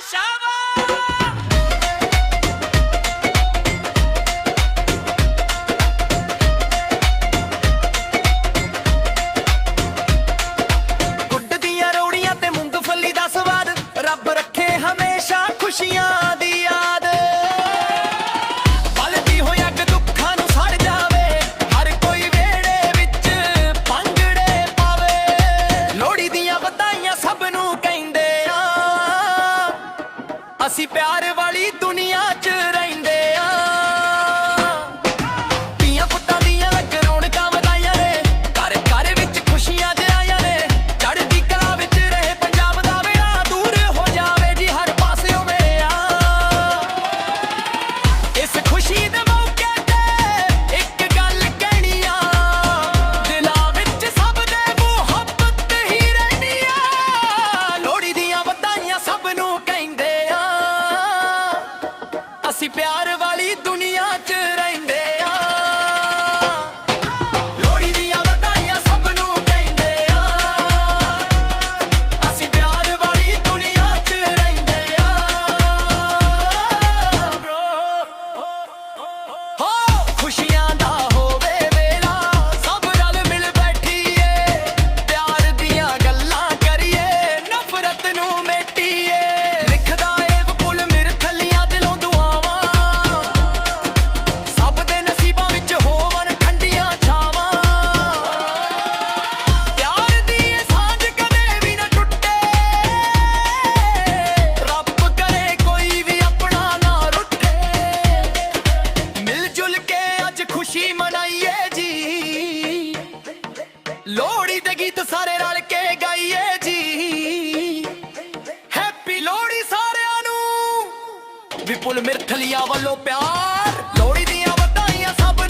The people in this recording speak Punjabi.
Shabba! ਅਸੀਂ ਪਿਆਰ ਗੀਤ ਸਾਰੇ ਰਲ ਕੇ ਗਾਈਏ ਜੀ। ਹੈਪੀ ਲੋਹੜੀ ਸਾਰਿਆਂ ਨੂੰ। ਵਿਪੁਲ ਮਿਰਥਲੀਆ ਵੱਲੋਂ ਪਿਆਰ। ਲੋਹੜੀ ਦੀਆਂ ਵਧਾਈਆਂ ਸਭ